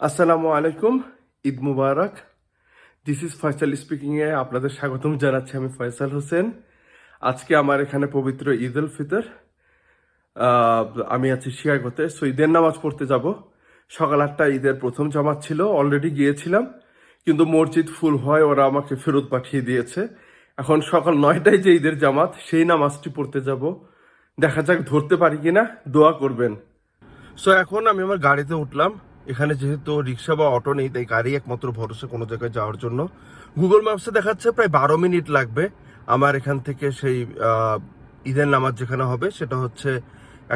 আসসালামু আলাইকুম, ঈদ মুবারক। This is Faisal স্পিকিংয়ে আপনাদের স্বাগতম জানাচ্ছি আমি ফয়সাল হোসেন। আজকে আমার এখানে পবিত্র ঈদ উল ফিতর আমি আছি শিয়াগোতে সো ঈদের নামাজ পড়তে যাব। সকাল আটটা ঈদের প্রথম জামাত ছিল অলরেডি গিয়েছিলাম, কিন্তু মসজিদ ফুল হয়, ওরা আমাকে ফেরত পাঠিয়ে দিয়েছে। এখন সকাল নয়টায় যে ঈদের জামাত, সেই নামাজটি পড়তে যাব। দেখা যাক ধরতে পারি কিনা, দোয়া করবেন। সো এখন আমি আমার গাড়িতে উঠলাম। এখানে যেহেতু রিক্সা বা অটো নেই, তাই গাড়ি একমাত্র ভরসা কোনো জায়গায় যাওয়ার জন্য। গুগল ম্যাপসে দেখাচ্ছে প্রায় বারো মিনিট লাগবে। আমার এখান থেকে সেই ঈদের নামাজ যেখানে হবে, সেটা হচ্ছে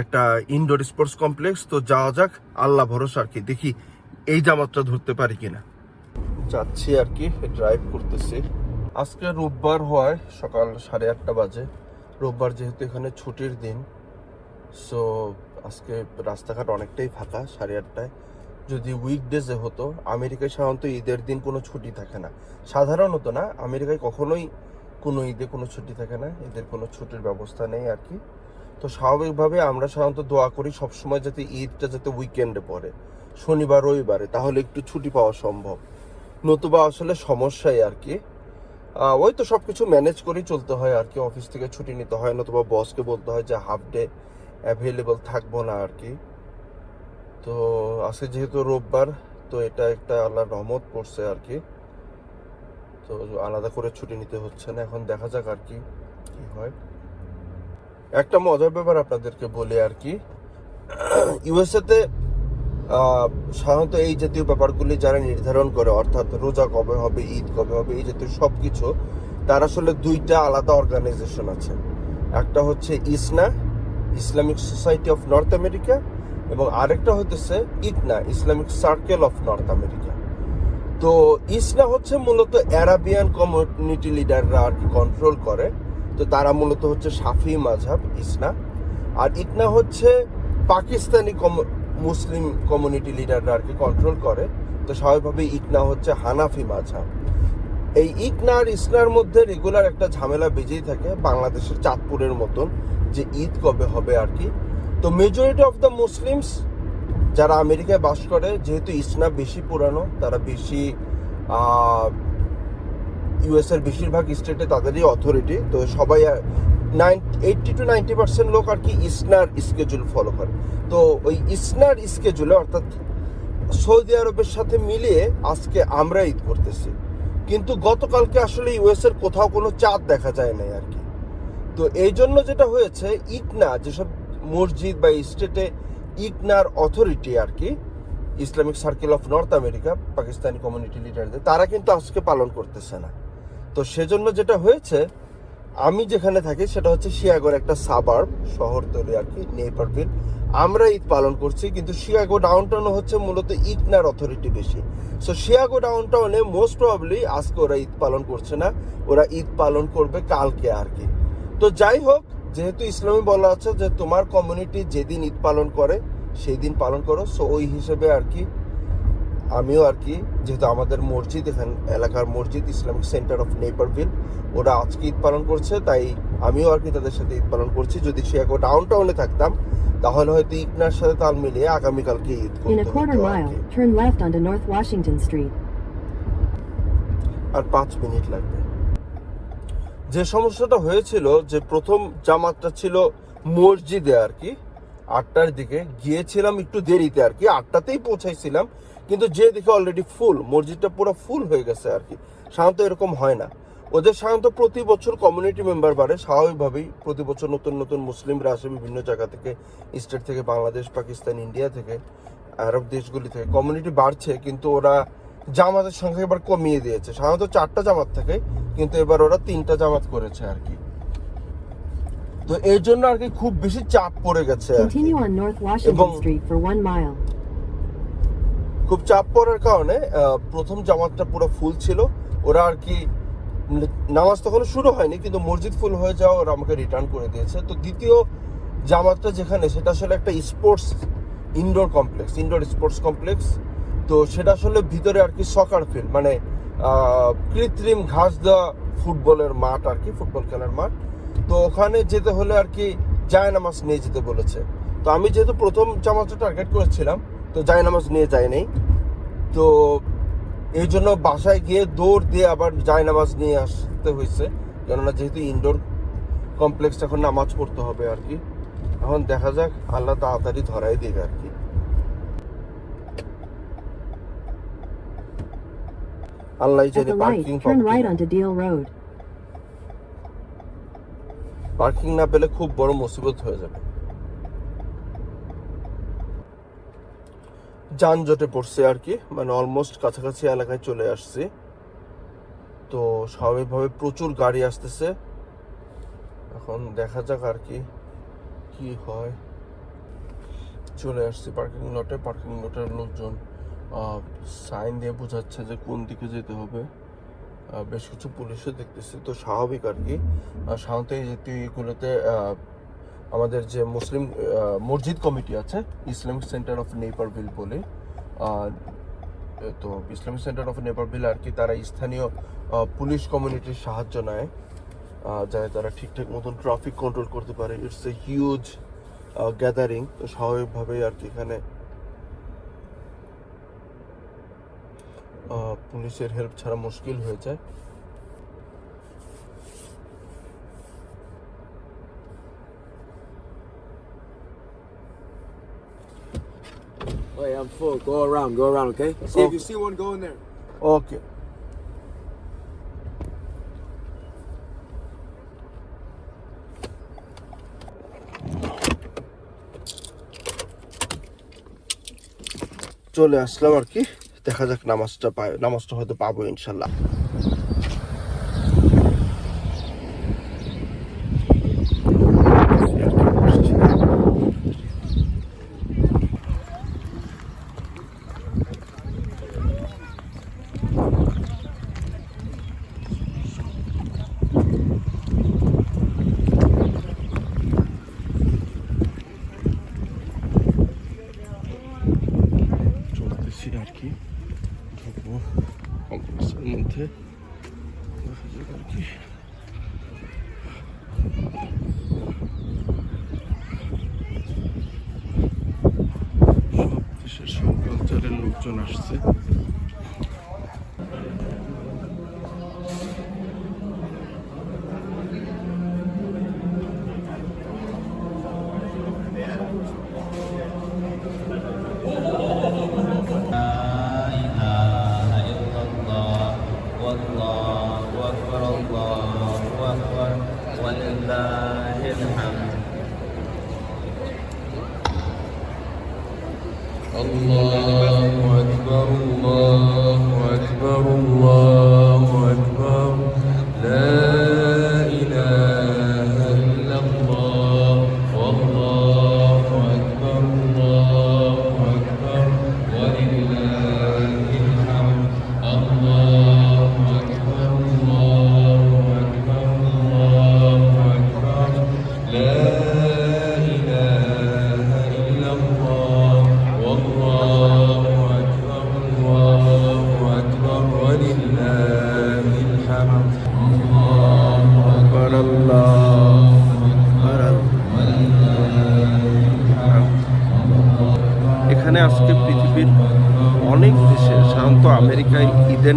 একটা ইনডোর স্পোর্টস কমপ্লেক্স তো যাওয়া যাক, আল্লাহ ভরসা আর কি। দেখি এই জামাতটা ধরতে পারি কিনা। যাচ্ছি আর কি ড্রাইভ করতেছি। আজকে রোববার হয়, সকাল সাড়ে আটটা বাজে। রোববার যেহেতু এখানে ছুটির দিন সো আজকে রাস্তাঘাট অনেকটাই ফাঁকা, সাড়ে আটটায়। যদি উইকডেজে হতো, আমেরিকায় সাধারণত ঈদের দিন কোনো ছুটি থাকে না। সাধারণত না, আমেরিকায় কখনোই কোনো ঈদে কোনো ছুটি থাকে না, ঈদের কোনো ছুটির ব্যবস্থা নেই আর কি। তো স্বাভাবিকভাবে আমরা সাধারণত দোয়া করি সবসময় যাতে ঈদটা যাতে উইকেন্ডে পড়ে। শনিবার, রবিবারে, তাহলে একটু ছুটি পাওয়া সম্ভব। নতুবা আসলে সমস্যাই আর কি। ওই তো সব কিছু ম্যানেজ করেই চলতে হয় আর কি। অফিস থেকে ছুটি নিতে হয়, নতুবা বসকে বলতে হয় যে হাফ ডে অ্যাভেলেবল থাকব না আর কি। তো আজকে যেহেতু রোববার, তো এটা একটা আল্লাহর রহমত পড়ছে আর কি। তো আলাদা করে ছুটি নিতে হচ্ছে না, এখন দেখা যাক আর কি কি হয়। একটা মজার ব্যাপার আপনাদেরকে বলি আর কি। ইউএসএতে সাধারণত এই জাতীয় ব্যাপারগুলি যারা নির্ধারণ করে, অর্থাৎ রোজা কবে হবে, ঈদ কবে হবে, এই জাতীয় সব কিছু তার আসলে দুইটা আলাদা অর্গানাইজেশন আছে। একটা হচ্ছে ISNA Islamic Society of North America এবং আরেকটা হতেছে ICNA Islamic Circle of North America তো ইসনা হচ্ছে মূলত অ্যারাবিয়ান কমিউনিটি লিডাররা আর কি কন্ট্রোল করে। তো তারা মূলত হচ্ছে সাফি মাঝহাব ইসনা। আর ইকনা হচ্ছে পাকিস্তানি মুসলিম কমিউনিটি লিডাররা আর কি কন্ট্রোল করে। তো স্বাভাবিকভাবে ইকনা হচ্ছে হানাফি মাঝহাব। এই ইকনা আর ইসনার মধ্যে রেগুলার একটা ঝামেলা বেজেই থাকে বাংলাদেশের চাঁদপুরের মতন যে ঈদ কবে হবে আর কি। তো মেজরিটি অফ দ্য মুসলিমস যারা আমেরিকায় বাস করে, যেহেতু ইসনা বেশি পুরানো, তারা বেশি ইউএস এর বেশিরভাগ স্টেটে তাদেরই অথরিটি তো সবাই nine eighty to ninety percent লোক আর কি ইসনার স্কেজুল ফলো করে। তো ওই ইসনার স্কেজুলে অর্থাৎ সৌদি আরবের সাথে মিলিয়ে আজকে আমরা ঈদ করতেছি। কিন্তু গতকালকে আসলে ইউএস এর কোথাও কোনো চাঁদ দেখা যায় নাই আর কি। তো এই জন্য যেটা হয়েছে ইকনা যেসব মসজিদ বা স্টেটে ইকনার অথরিটি আর কি, Islamic Circle of North America, Pakistani community লিডারদের, তারা কিন্তু আজকে পালন করতেছে না। তো সেজন্য যেটা হয়েছে, আমি যেখানে থাকি সেটা হচ্ছে শিয়াগোর একটা সাবার শহর তৈরি আর কি নেপারভিল আমরা ঈদ পালন করছি, কিন্তু শিয়াগো ডাউনটাউনে হচ্ছে মূলত ইকনার অথরিটি বেশি। সো শিয়াগো ডাউনটাউনে মোস্ট প্রবাবলি আজকে ওরা ঈদ পালন করছে না, ওরা ঈদ পালন করবে কালকে আর কি। তো যাই হোক যেহেতু ইসলামে বলা আছে যে তোমার কমিউনিটি যেদিন ঈদ পালন করে সেই দিন পালন করো। সো ওই হিসেবে আর কি আমিও আর কি যেহেতু আমাদের মসজিদ এখানে এলাকার মসজিদ ইসলামিক সেন্টার অফ নেপারভিল ওরা আজকে ঈদ পালন করছে তাই আমিও আর কি তাদের সাথে ঈদ পালন করছি। যদি সে একবার ডাউন টাউনে থাকতাম তাহলে হয়তো ইকনার সাথে তাল মিলিয়ে আগামীকালকে ঈদ করতে. আর পাঁচ মিনিট লাগবে। যে সমস্যাটা হয়েছিল, যে প্রথম জামাতটা ছিল মসজিদে আর কি, আটটার দিকে। গিয়েছিলাম একটু দেরিতে আর কি, আটটাতেই পৌঁছাইছিলাম, কিন্তু যে দেখে অলরেডি ফুল মসজিদটা পুরো ফুল হয়ে গেছে আর কি। সাধারণত এরকম হয় না। ওদের সাধারণত প্রতি বছর কমিউনিটি মেম্বার বাড়ে, স্বাভাবিকভাবেই প্রতি বছর নতুন নতুন মুসলিমরা আসে বিভিন্ন জায়গা থেকে স্টেট থেকে, বাংলাদেশ, পাকিস্তান ইন্ডিয়া থেকে, আরব দেশগুলি থেকে। কমিউনিটি বাড়ছে, কিন্তু ওরা জামাতের সংখ্যা এবার কমিয়ে দিয়েছে। সাধারণত চারটা জামাত থাকে কিন্তু এবার ওরা তিনটা জামাত করেছে আর কি। তো এই জন্য আর কি খুব বেশি চাপ পড়ে গেছে. খুব চাপ পড়ার কারণে প্রথম জামাতটা পুরো ফুল ছিল। ওরা আর কি নামাজ তখন শুরু হয়নি কিন্তু মসজিদ ফুল হয়ে যাওয়া ওরা আমাকে রিটার্ন করে দিয়েছে। তো দ্বিতীয় জামাতটা যেখানে সেটা আসলে একটা sports indoor complex indoor sports complex তো সেটা আসলে ভিতরে আর কি সকার ফিল্ড মানে কৃত্রিম ঘাস দেওয়া ফুটবলের মাঠ আর কি, ফুটবল খেলার মাঠ। তো ওখানে যেতে হলে আর কি জায়নামাজ নিয়ে যেতে বলেছে। তো আমি যেহেতু প্রথম জামাতটা টার্গেট করেছিলাম, তো জায়নামাজ নিয়ে যাই নাই তো এই জন্য বাসায় গিয়ে দৌড় দিয়ে আবার জায়নামাজ নিয়ে আসতে হয়েছে। কেননা যেহেতু ইনডোর কমপ্লেক্স এখন নামাজ পড়তে হবে আর কি। এখন দেখা যাক, আল্লাহ তাড়াতাড়ি ধরাই দেবে আর কি। Allah parking onto Deal Road. Parking না পেলে খুব বড় মুসিবত হয়ে যাবে। যানজটে পড়ছে আর কি মানে অলমোস্ট কাছাকাছি এলাকায় চলে আসছি। তো স্বাভাবিকভাবে প্রচুর গাড়ি আসতেছে। এখন দেখা যাক আর কি কি হয়। চলে আসছি পার্কিং লটে পার্কিং লটের লোকজন। সাইন দিয়ে বোঝাচ্ছে যে কোন দিকে যেতে হবে। বেশ কিছু পুলিশও দেখতেছি, তো স্বাভাবিক আর কি। সাধারণত এই জাতীয় আমাদের যে মুসলিম মসজিদ কমিটি আছে, ইসলামিক সেন্টার অফ নেপারভিল বলে। তো ইসলামিক সেন্টার অফ নেপারভিল আর কি, তারা স্থানীয় পুলিশ কমিউনিটির সাহায্য নেয়। যাতে তারা ঠিকঠাক মতন ট্রাফিক কন্ট্রোল করতে পারে। ইটস এ হিউজ গ্যাদারিং তো স্বাভাবিকভাবেই আর কি এখানে পুলিশের হেল্প ছাড়া মুশকিল হয়ে যায় Wait, I'm full. Go around, go around, okay? See if you see one, go in there. ওকে চলে আসলাম আর কি দেখা যাক নামাজটা পায় নামাজটা হয়তো পাবো ইনশাল্লাহ। আর কি। ঢুকবো। মধ্যে। দেখা যাক আর কি। সব দেশের সব কালচারের লোকজন আসছে। ولله الحمد. الله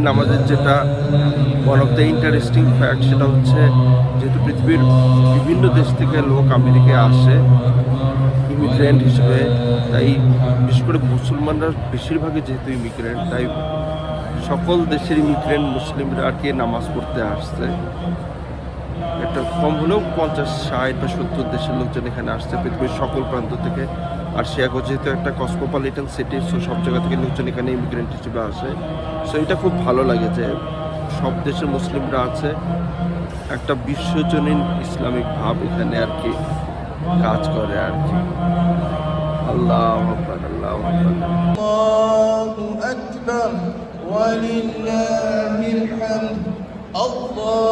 নামাজের যেটা one of the interesting fact সেটা হচ্ছে যেহেতু পৃথিবীর বিভিন্ন দেশ থেকে লোক আমেরিকায় আসে ইমিগ্রেন্ট হিসেবে, তাই বিশেষ করে মুসলমানরা বেশিরভাগই যেহেতু ইমিগ্রেন্ট তাই সকল দেশের ইমিগ্রেন্ট মুসলিমরা আর কি নামাজ পড়তে আসছে। একটা কম হলেও পঞ্চাশ, ষাট বা সত্তর দেশের লোকজন এখানে আসছে, পৃথিবীর সকল প্রান্ত থেকে। আর শিয়াগো যেহেতু একটা কসমোপলিটন সিটি সো সব জায়গা থেকে লোকজন এখানে ইমিগ্রেন্ট হিসেবে আসে সো এটা খুব ভালো লাগে যে সব দেশের মুসলিমরা আছে একটা বিশ্বজনীন ইসলামিক ভাব এখানে আর কি কাজ করে আর কি আল্লাহ আকবার, আল্লাহ আকবার। الله أكبر ولله الحمد الله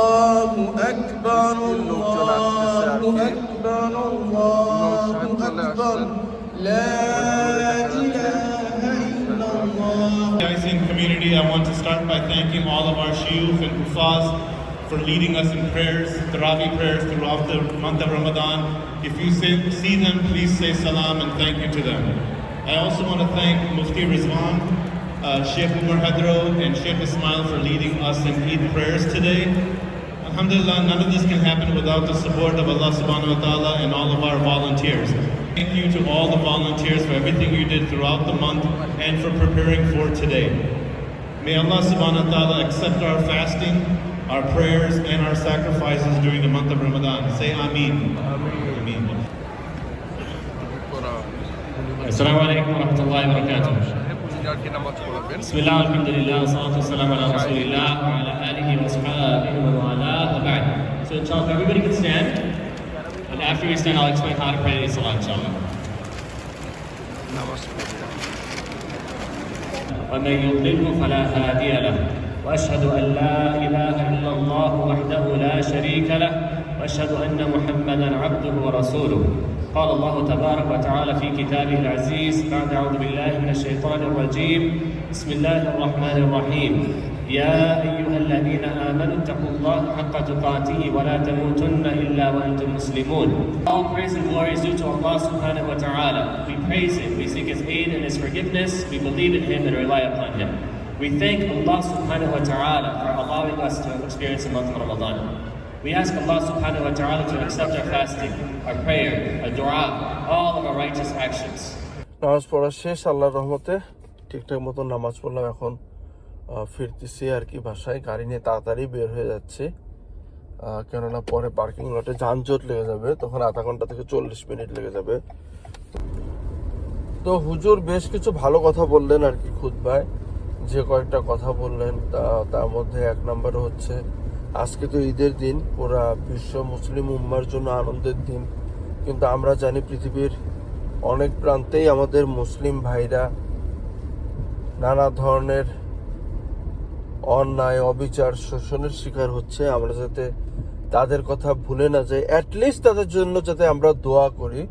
Want to start by thanking all of our shuyukh and hufaz for leading us in prayers, Taraweeh prayers throughout the month of Ramadan. If you see, see them, please say salam and thank you to them. I also want to thank Mufti Rizwan uh, Sheikh Umar Hadro and Sheikh Ismail for leading us in Eid prayers today. Alhamdulillah, none of this can happen without the support of Allah subhanahu wa ta'ala and all of our volunteers. Thank you to all the volunteers for everything you did throughout the month and for preparing for today. May Allah subhanahu wa ta'ala accept our fasting, our prayers, and our sacrifices during the month of Ramadan. Say Ameen. Ameen. السلام عليكم ورحمة الله وبركاته. بسم الله والحمد لله والصلاة والسلام على رسول الله وعلى آله وأصحابه ومن والاه وبعد. So inshallah, if everybody can stand, and after we stand, I'll explain how to pray the Salah inshallah. ومن يضلله فلا هادي له. وأشهد أن لا إله إلا الله وحده لا شريك له. وأشهد أن محمدا عبده ورسوله. قال الله تبارك وتعالى في كتابه العزيز بعد أعوذ بالله من الشيطان الرجيم. بسم الله الرحمن الرحيم. يا ايها الذين امنوا اتقوا الله حق تقاته ولا تموتن الا وانتم مسلمون All praise and glory is due to Allah subhanahu wa ta'ala. We praise Him, we seek His aid and His forgiveness, we believe in Him and rely upon Him. We thank Allah subhanahu wa ta'ala for allowing us to experience the month of Ramadan. We ask Allah subhanahu wa ta'ala to accept our fasting, our prayer, our dua, all of our righteous actions. নামাজ পড়া শেষ আল্লাহর রহমতে ঠিকঠাক মতো নামাজ পড়লাম এখন আহ, ফিরতেছি আর কি বাসায়। গাড়ি নিয়ে তাড়াতাড়ি বের হয়ে যাচ্ছে। কেননা পরে পার্কিং লটে যানজট লেগে যাবে, তখন আধা ঘণ্টা থেকে চল্লিশ মিনিট লেগে যাবে। তো হুজুর বেশ কিছু ভালো কথা বললেন আর কি খুদ্ায় যে কয়েকটা কথা বললেন, তা, তার মধ্যে এক নম্বরে হচ্ছে, আজকে তো ঈদের দিন, পুরা বিশ্ব মুসলিম উম্মার জন্য আনন্দের দিন। কিন্তু আমরা জানি পৃথিবীর অনেক প্রান্তেই আমাদের মুসলিম ভাইরা নানা ধরনের অন্যায়, অবিচার, শোষণের শিকার হচ্ছে। আমরা যাতে তাদের কথা ভুলে না যাই অ্যাটলিস্ট তাদের জন্য যাতে আমরা দোয়া করি।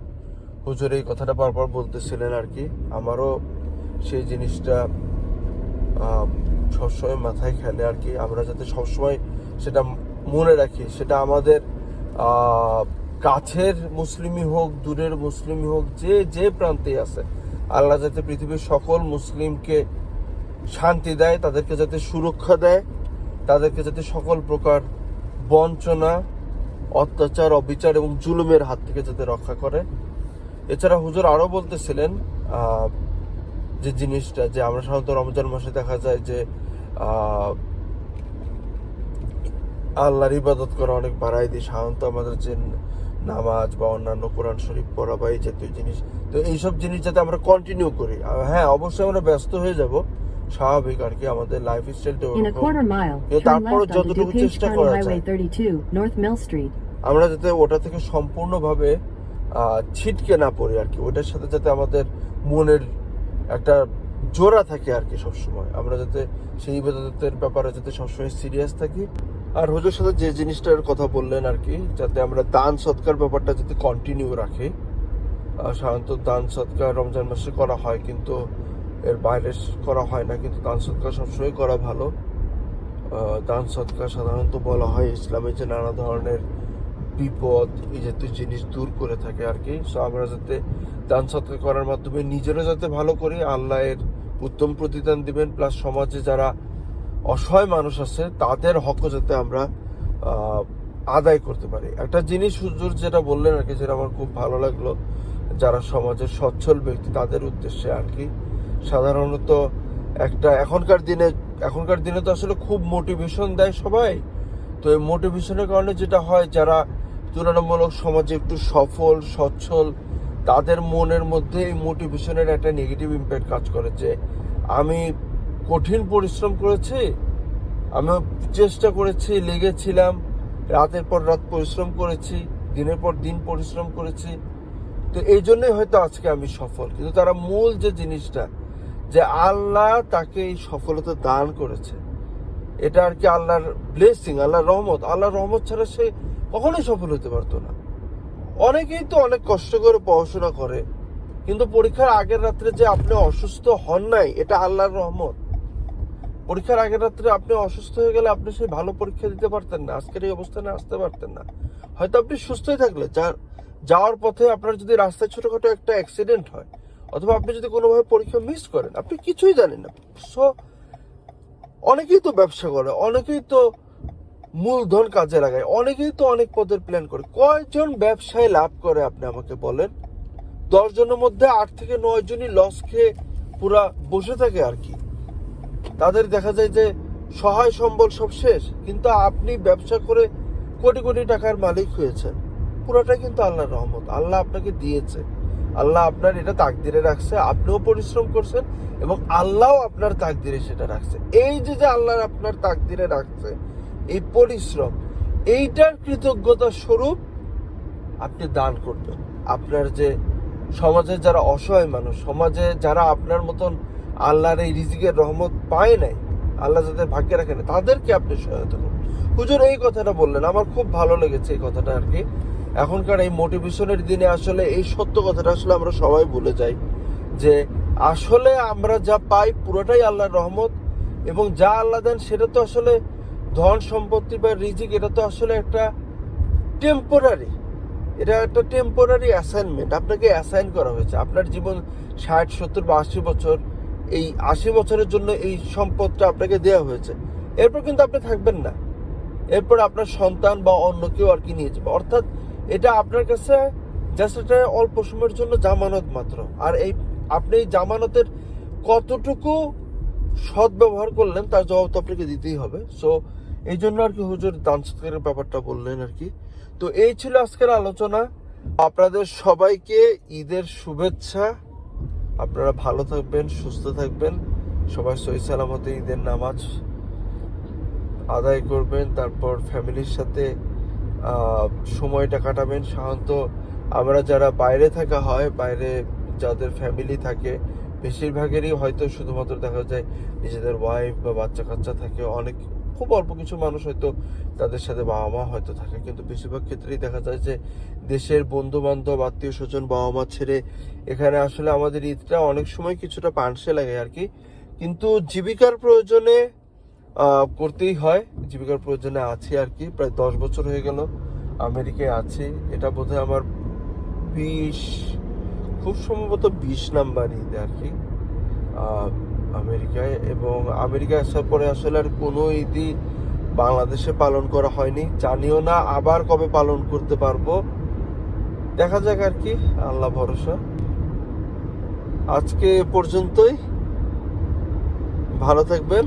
হুজুর এই কথাটা বারবার বলতেছিলেন আর কি। আমারও সেই জিনিসটা সবসময় মাথায় খেলে আর কি। আমরা যাতে সবসময় সেটা মনে রাখি, সেটা আমাদের কাছের মুসলিমই হোক, দূরের মুসলিমই হোক, যে যে প্রান্তেই আছে, আল্লাহ যাতে পৃথিবীর সকল মুসলিমকে শান্তি দেয়, তাদেরকে যাতে সুরক্ষা দেয়, তাদেরকে যাতে সকল প্রকার বঞ্চনা, অত্যাচার, অবিচার এবং জুলুমের হাত থেকে যাতে রক্ষা করে। এছাড়া হুজুর আরও বলতেছিলেন যে জিনিসটা, যে আমরা সাধারণত রমজান মাসে দেখা যায় যে আল্লাহর ইবাদত করা অনেক বাড়াই দিই। সাধারণত আমাদের যে নামাজ বা অন্যান্য কোরআন শরীফ পড়া বা এই জাতীয় জিনিস, তো এইসব জিনিস যাতে আমরা কন্টিনিউ করি। হ্যাঁ অবশ্যই আমরা ব্যস্ত হয়ে যাব স্বাভাবিক আর কি আমাদের লাইফ স্টাইলটা তারপরও যতটুকু চেষ্টা করা যায়। 32, North Mill Street. আমরা যাতে ওটা থেকে সম্পূর্ণভাবে ছিটকে না পড়ি আর কি ওটার সাথে যাতে আমাদের মনের একটা জোড়া থাকে আর কি সবসময়। আমরা যাতে সেই ইবাদতের ব্যাপারে যাতে সবসময় সিরিয়াস থাকি। আর হুজুর সাথে যে জিনিসটার কথা বললেন আর কি যাতে আমরা দান সৎকার ব্যাপারটা যাতে কন্টিনিউ রাখি। সাধারণত দান সৎকার রমজান মাসে করা হয় কিন্তু এর বাইরে করা হয় না, কিন্তু দান সৎকার সবসময় করা ভালো। দান সৎকার সাধারণত বলা হয় ইসলামে যে নানা ধরনের বিপদ, এই জাতীয় জিনিস দূর করে থাকে আর কি। সো আমরা যাতে দান সৎকার করার মাধ্যমে নিজেরও যাতে ভালো করি, আল্লাহ এর উত্তম প্রতিদান দিবেন। প্লাস সমাজে যারা অসহায় মানুষ আছে, তাদের হকও যাতে আমরা আদায় করতে পারি। একটা জিনিস হুজুর যেটা বললেন আর কি, যেটা আমার খুব ভালো লাগল, যারা সমাজের সচ্ছল ব্যক্তি, তাদের উদ্দেশ্যে আর কি। সাধারণত একটা এখনকার দিনে এখনকার দিনে তো আসলে খুব মোটিভেশন দেয় সবাই। তো এই মোটিভেশনের কারণে যেটা হয়, যারা তুলনামূলক সমাজে একটু সফল, সচ্ছল, তাদের মনের মধ্যে এই মোটিভেশনের একটা নেগেটিভ ইম্প্যাক্ট কাজ করে যে, আমি কঠিন পরিশ্রম করেছি, আমি চেষ্টা করেছি, লেগেছিলাম, রাতের পর রাত পরিশ্রম করেছি, দিনের পর দিন পরিশ্রম করেছি। তো এই জন্যই হয়তো আজকে আমি সফল। কিন্তু তারা মূল যে জিনিসটা যে আল্লাহ তাকে এই সফলতা দান করেছে। এটা আর কি আল্লাহর ব্লেসিং আল্লাহর রহমত। আল্লাহর রহমত ছাড়া সে কখনোই সফল হতে পারতো না। অনেকেই তো অনেক কষ্ট করে পড়াশোনা করে, কিন্তু পরীক্ষার আগের রাত্রে যে আপনি অসুস্থ হন নাই, এটা আল্লাহর রহমত। পরীক্ষার আগের রাত্রে আপনি অসুস্থ হয়ে গেলে আপনি সেই ভালো পরীক্ষা দিতে পারতেন না, আজকের এই অবস্থানে আসতে পারতেন না। হয়তো আপনি সুস্থই থাকলে, যার যাওয়ার পথে আপনার যদি রাস্তায় ছোটখাটো একটা অ্যাক্সিডেন্ট হয় অথবা আপনি যদি কোনোভাবে পরীক্ষা মিস করেন, আপনি কিছুই জানেন না। সো অনেকেই তো ব্যবসা করে, অনেকেই তো মূলধন কাজে লাগায়, অনেকেই তো অনেক পদের প্ল্যান করে। কয়জন ব্যবসায় লাভ করে, আপনি আমাকে বলেন? দশ জনের মধ্যে আট থেকে নয় জনই লস খেয়ে পুরা বসে থাকে আর কি। তাদের দেখা যায় যে সহায় সম্বল সব শেষ, কিন্তু আপনি ব্যবসা করে কোটি কোটি টাকার মালিক হয়েছেন। পুরোটা কিন্তু আল্লাহর রহমত। আল্লাহ আপনাকে দিয়েছে। আল্লাহ আপনার এটা তাকদিরে রাখছে, আপনিও পরিশ্রম করছেন এবং আল্লাহও আপনার তাকদিরে সেটা রাখছে। এই যে যে আল্লাহ আপনার তাকদিরে রাখছে, এই পরিশ্রম, এইটার কৃতজ্ঞতা স্বরূপ আপনি দান করবেন। আপনার যে সমাজে যারা অসহায় মানুষ, সমাজে যারা আপনার মতন আল্লাহর এই রিজিকের রহমত পায় নাই, আল্লাহ যাদের ভাগ্যে রাখেন তাদেরকে আপনি সহায়তা করুন। হুজুর এই কথাটা বললেন, আমার খুব ভালো লেগেছে এই কথাটা আর কি। এখনকার এই মোটিভেশনের দিনে আসলে এই সত্য কথাটা আসলে আমরা সবাই ভুলে যাই যে আসলে আমরা যা পাই পুরোটাই আল্লাহর রহমত এবং যা আল্লাহ দেন সেটা তো আসলে ধন সম্পত্তি বা রিজিক, এটা তো আসলে একটা টেম্পোরারি এটা একটা টেম্পোরারি অ্যাসাইনমেন্ট আপনাকে অ্যাসাইন করা হয়েছে। আপনার জীবন ষাট, সত্তর বা আশি বছর, এই আশি বছরের জন্য এই সম্পদটা আপনাকে দেওয়া হয়েছে। এরপর কিন্তু আপনি থাকবেন না। এরপর আপনার সন্তান বা অন্য কেউ আর কি নিয়ে যাবে। অর্থাৎ এটা আপনার কাছে জাস্ট একটা অল্প সময়ের জন্য জামানত মাত্র। আর এই আপনি এই জামানতের কতটুকু সদ্ব্যবহার করলেন তার জবাব তো আপনাকে দিতেই হবে। সো এই জন্য আর কি হুজুর দান সৎকারের ব্যাপারটা বললেন আর কি। তো এই ছিল আজকের আলোচনা। আপনাদের সবাইকে ঈদের শুভেচ্ছা। আপনারা ভালো থাকবেন, সুস্থ থাকবেন। সবাই সহি সালামতে ঈদের নামাজ আদায় করবেন, তারপর ফ্যামিলির সাথে সময়টা কাটাবেন। সাধারণত আমরা যারা বাইরে থাকা হয়, বাইরে যাদের ফ্যামিলি থাকে, বেশিরভাগেরই হয়তো শুধুমাত্র দেখা যায় নিজেদের ওয়াইফ বা বাচ্চা কাচ্চা থাকে। অনেক, খুব অল্প কিছু মানুষ হয়তো তাদের সাথে বাবা মা হয়তো থাকে। কিন্তু বেশিরভাগ ক্ষেত্রেই দেখা যায় যে দেশের বন্ধু বান্ধব আত্মীয় স্বজন বাবা মা ছেড়ে এখানে আসলে আমাদের ঈদটা অনেক সময় কিছুটা পানসে লাগে আর কি। কিন্তু জীবিকার প্রয়োজনে করতেই হয়। জীবিকার প্রয়োজনে আছি আর কি। প্রায় দশ বছর হয়ে গেল আমেরিকায় আছি। এটা বোধহয় আমার বিশ, খুব সম্ভবত বিশ নাম্বার ঈদ আর কি আমেরিকায়। এবং আমেরিকায় আসার পরে আসলে আর কোনো ঈদই বাংলাদেশে পালন করা হয়নি। জানিও না আবার কবে পালন করতে পারব। দেখা যাক আর কি, আল্লাহ ভরসা। আজকে পর্যন্তই। ভালো থাকবেন।